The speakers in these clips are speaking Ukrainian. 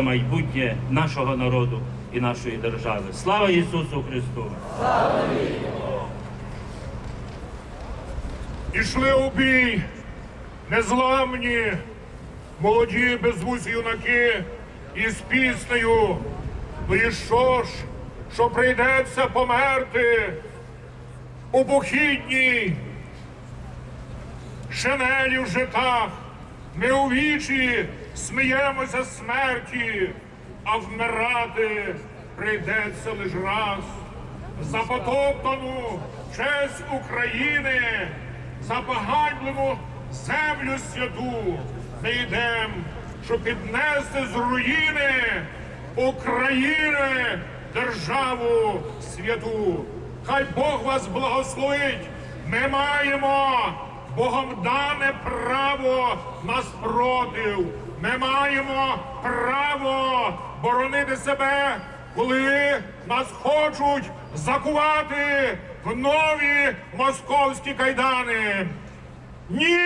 майбутнє нашого народу і нашої держави. Слава Ісусу Христу! Ішли у бій, незламні, молоді безвусі юнаки із піснею. Ну і що ж, що прийдеться померти у похідній шинелі в житах. Ми у вічі сміємося смерті, а вмирати прийдеться лиш раз. За потоптану честь України, за поганьблену землю святу ми йдем, щоб піднести з руїни України державу святу. Хай Бог вас благословить. Ми маємо Богом дане право на спротив. Ми маємо право боронити себе, коли нас хочуть закувати в нові московські кайдани. Ні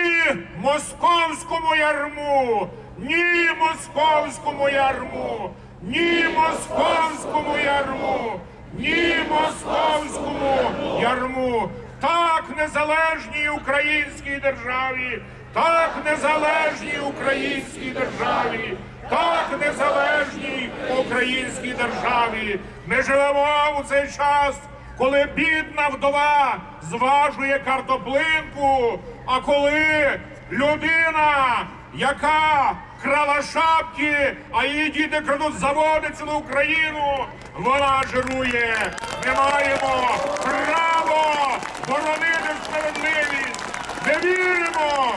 московському ярму! Ні московському ярму! Ні московському ярму! Ні московському ярму! Так незалежній українській державі! Так незалежній українській державі! Так незалежній українській державі! Ми живемо у цей час коли бідна вдова зважує картоплинку, а коли людина, яка крала шапки, а її діти крадуть заводи цілу Україну, вона жирує. Ми маємо право боронити справедливість. Ми віримо,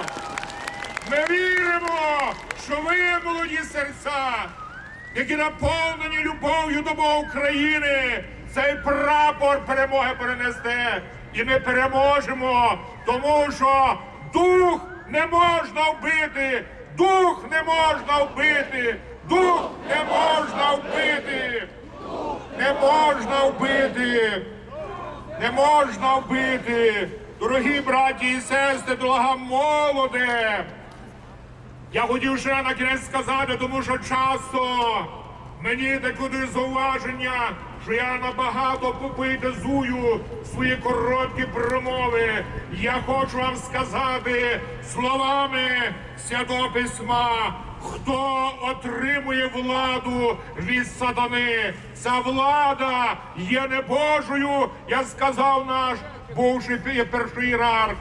ми віримо, що ви, молоді серця, які наповнені любов'ю до Бога України, цей прапор перемоги перенесте. І ми переможемо, тому що дух не можна вбити, дух не можна вбити, дух не можна вбити, не можна вбити, не можна вбити. Дорогі браті і сестри, дорога молоде. Я хотів ще на кінець сказати, тому що часто мені таке зауваження, що я набагато попитизую свої короткі промови. Я хочу вам сказати словами Святого Письма, хто отримує владу від сатани. Ця влада є не Божою, я сказав наш бувший перший ієрарх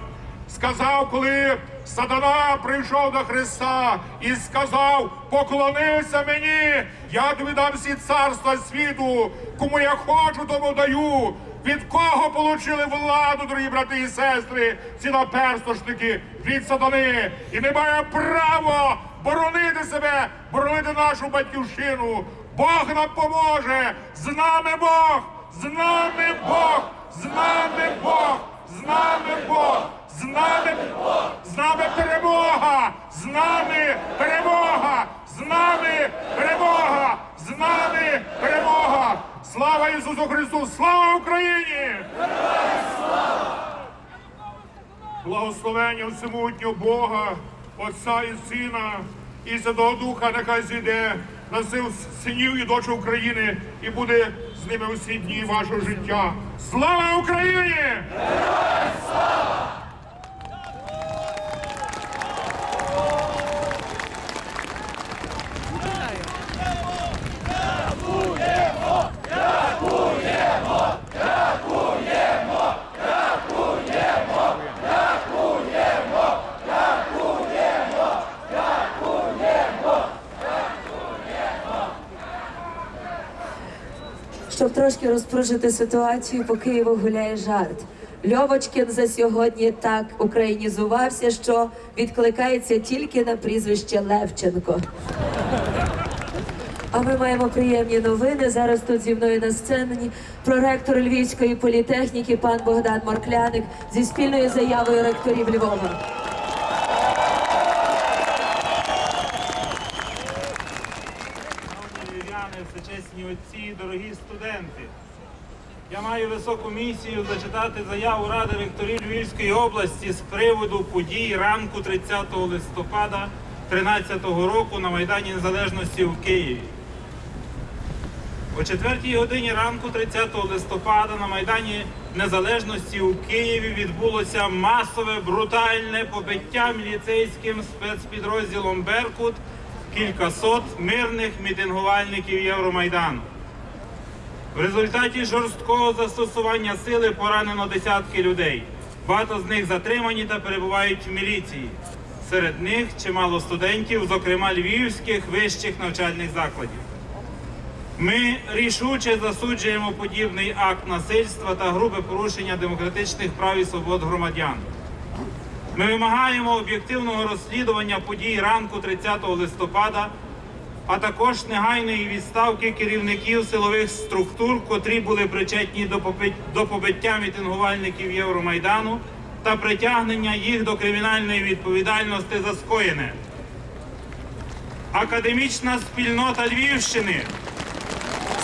сказав, коли сатана прийшов до Христа і сказав: поклонися мені, я тобі дам всі царства світу, кому я хочу, тому даю. Від кого получили владу, дорогі брати і сестри, ці наперстошники від сатани. І ми маємо право боронити себе, боронити нашу батьківщину. Бог нам поможе. З нами Бог, з нами Бог, з нами Бог, з нами Бог. З нами, з нами перемога! З нами перемога! З нами перемога! З нами перемога! Слава Ісусу Христу! Слава Україні! Благословення всемутнього Бога, Отця і Сина і Святого Духа нехай зійде на сил синів і дочок України і буде з ними усі дні вашого життя. Слава Україні! Щоб трошки розпружити ситуацію, по Києву гуляє жарт. Льовочкін за сьогодні так українізувався, що відкликається тільки на прізвище Левченко. А ми маємо приємні новини. Зараз тут зі мною на сцені проректор Львівської політехніки пан Богдан Моркляник зі спільною заявою ректорів Львова. Отці, дорогі студенти. Я маю високу місію зачитати заяву Ради ректорів Львівської області з приводу подій ранку 30 листопада 2013 року на Майдані Незалежності в Києві. О 4 годині ранку 30 листопада на Майдані Незалежності у Києві відбулося масове брутальне побиття міліцейським спецпідрозділом Беркут кількасот мирних мітингувальників Євромайдану. В результаті жорсткого застосування сили поранено десятки людей. Багато з них затримані та перебувають в міліції. Серед них чимало студентів, зокрема львівських вищих навчальних закладів. Ми рішуче засуджуємо подібний акт насильства та грубе порушення демократичних прав і свобод громадян. Ми вимагаємо об'єктивного розслідування подій ранку 30 листопада, а також негайної відставки керівників силових структур, котрі були причетні до побиття мітингувальників Євромайдану та притягнення їх до кримінальної відповідальності за скоєне. Академічна спільнота Львівщини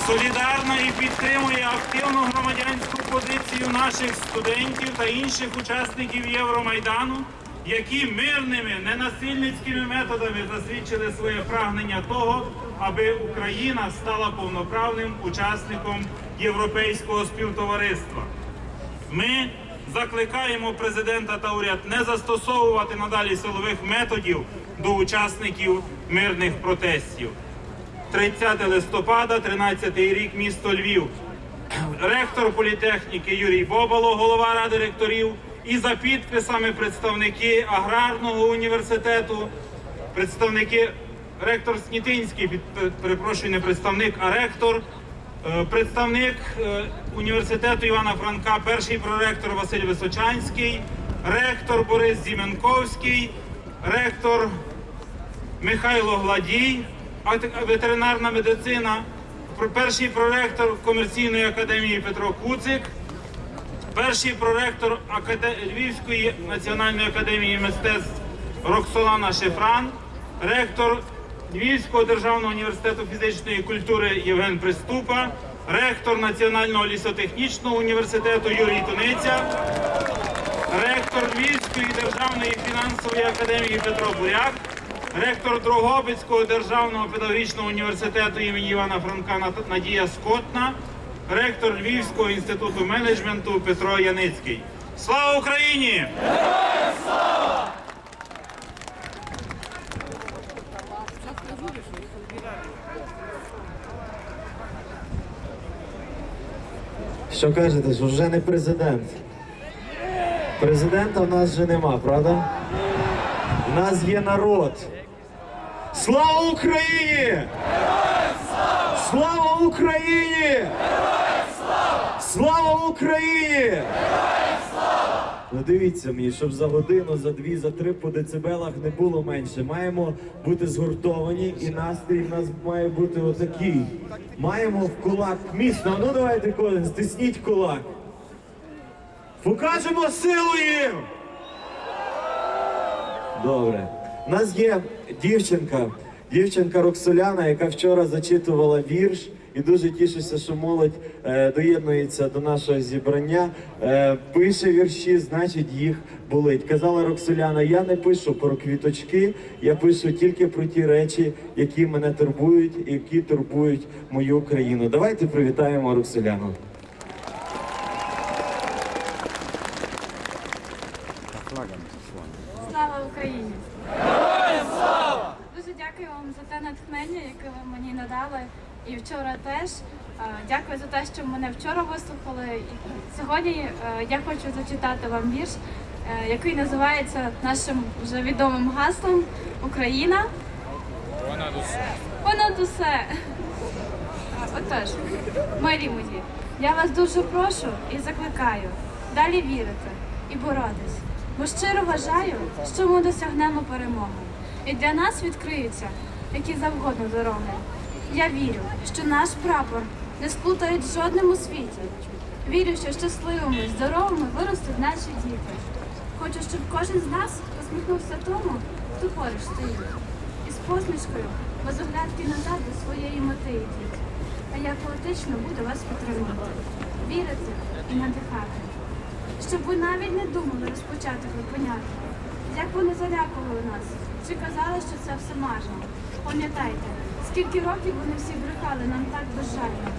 солідарна і підтримує активну громадянську позицію наших студентів та інших учасників Євромайдану, які мирними, ненасильницькими методами засвідчили своє прагнення того, аби Україна стала повноправним учасником європейського співтовариства. Ми закликаємо президента та уряд не застосовувати надалі силових методів до учасників мирних протестів. 30 листопада, 13 рік, місто Львів. Ректор політехніки Юрій Бобало, голова ради ректорів, і за підписами представники аграрного університету, представники ректор Снітинський, перепрошую, не представник, а ректор, е, представник е, університету Івана Франка, перший проректор Василь Височанський, ректор Борис Зіменковський, ректор Михайло Гладій, ветеринарна медицина, перший проректор комерційної академії Петро Куцик, перший проректор Львівської національної академії мистецтв Роксолана Шефран, ректор Львівського державного університету фізичної культури Євген Приступа, ректор Національного лісотехнічного університету Юрій Туниця, ректор Львівської державної фінансової академії Петро Буряк, ректор Дрогобицького державного педагогічного університету імені Івана Франка Надія Скотна, ректор Львівського інституту менеджменту Петро Яницький. Слава Україні! Що кажете, що вже не президент? Президента в нас вже нема, правда? У нас є народ. Слава Україні! Слава Україні! Слава Україні! Ну дивіться мені, щоб за годину, за дві, за три по децибелах не було менше. Маємо бути згуртовані і настрій в нас має бути отакий. Маємо в кулак міцно. Ну давайте кожен, стисніть кулак. Покажемо силу їм! Добре. Нас є дівчинка, дівчинка Роксоляна, яка вчора зачитувала вірш. І дуже тішуся, що молодь е, доєднується до нашого зібрання. Е, пише вірші, значить їх болить. Казала Роксоляна, я не пишу про квіточки, я пишу тільки про ті речі, які мене турбують, які турбують мою країну. Давайте привітаємо Роксоляну. Слава Україні! Героям слава! Дуже дякую вам за те натхнення, яке ви мені надали. І вчора теж. Е, Дякую за те, що мене вчора вислухали. Сьогодні е, я хочу зачитати вам вірш, е, який називається нашим вже відомим гаслом Україна. Понад усе. Понад усе. Отож, милі мої, я вас дуже прошу і закликаю далі вірити і боротись. Бо щиро вважаю, що ми досягнемо перемоги. І для нас відкриються які завгодно дороги. Я вірю, що наш прапор не сплутають в жодному світі. Вірю, що щасливими, здоровими виростуть наші діти. Хочу, щоб кожен з нас посміхнувся тому, хто поруч стоїть. І з посмішкою, без оглядки назад до своєї мети йдіть. А я поетично буду вас підтримувати, вірити і надихати. Щоб ви навіть не думали розпочати припиняти. Як вони залякували нас, чи казали, що це все марно. Пам'ятайте, Скільки років вони всі брехали нам так безжально.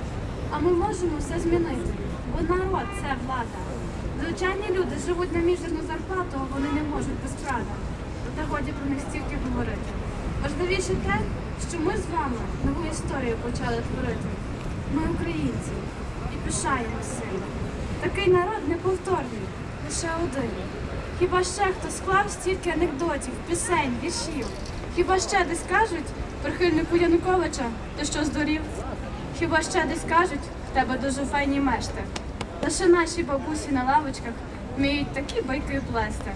А ми можемо все змінити, бо народ це влада. Звичайні люди живуть на мізерну зарплату, а вони не можуть без крада. Та годі про них стільки говорити. Важливіше те, що ми з вами нову історію почали творити. Ми українці і пишаємося. Такий народ неповторний, лише один. Хіба ще хто склав стільки анекдотів, пісень, віршів? Хіба ще десь кажуть прихильнику Януковича, ти що здурів? Хіба ще десь кажуть, в тебе дуже файні мешти? Лише наші бабусі на лавочках вміють такі байки плести.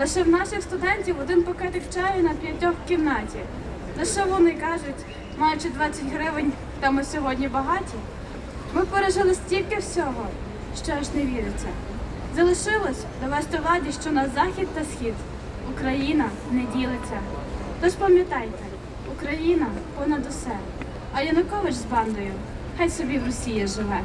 Лише в наших студентів один пакетик чаю на п'ятьох кімнаті. Лише вони кажуть, маючи 20 гривень, та ми сьогодні багаті. Ми пережили стільки всього, що аж не віриться. Залишилось довести владі, що на захід та схід Україна не ділиться. Тож пам'ятайте, Україна понад усе. А Янукович з бандою хай собі в Росії живе.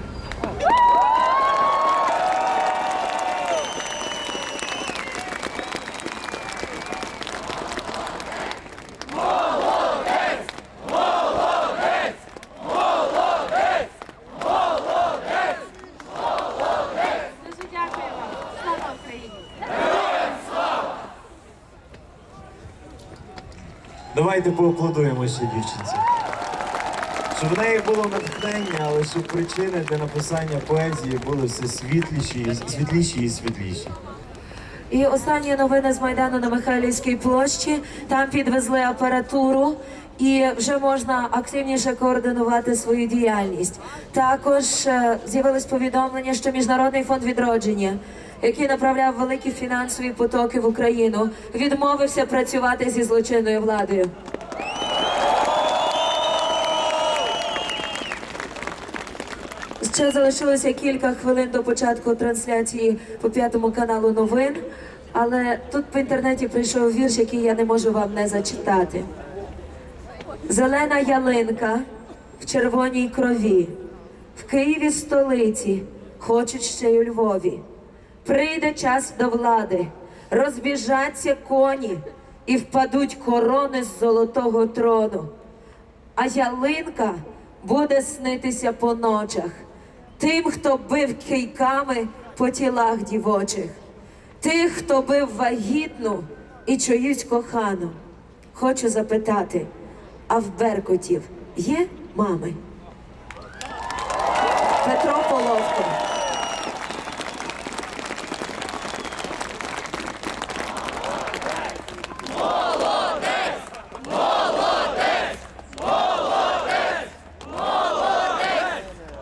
Дуже дякую вам. Слава Україні! Давайте поаплодуємо ще дівчинці. Щоб в неї було натхнення, але щоб причини для написання поезії були все світліші, світліші і світліші. І останні новини з Майдану на Михайлівській площі. Там підвезли апаратуру і вже можна активніше координувати свою діяльність. Також е, з'явилось повідомлення, що Міжнародний фонд відродження, який направляв великі фінансові потоки в Україну, відмовився працювати зі злочинною владою. Ще залишилося кілька хвилин до початку трансляції по п'ятому каналу новин, але тут по інтернеті прийшов вірш, який я не можу вам не зачитати. Зелена ялинка в червоній крові, в Києві столиці, хочуть ще й у Львові. Прийде час до влади, розбіжаться коні і впадуть корони з золотого трону а ялинка буде снитися по ночах тим, хто бив кийками по тілах дівочих, тих, хто бив вагітну і чиюсь кохану. Хочу запитати, а в Беркутів є мами? Петро Половко.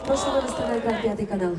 Прошу винести на екран п'ятий канал.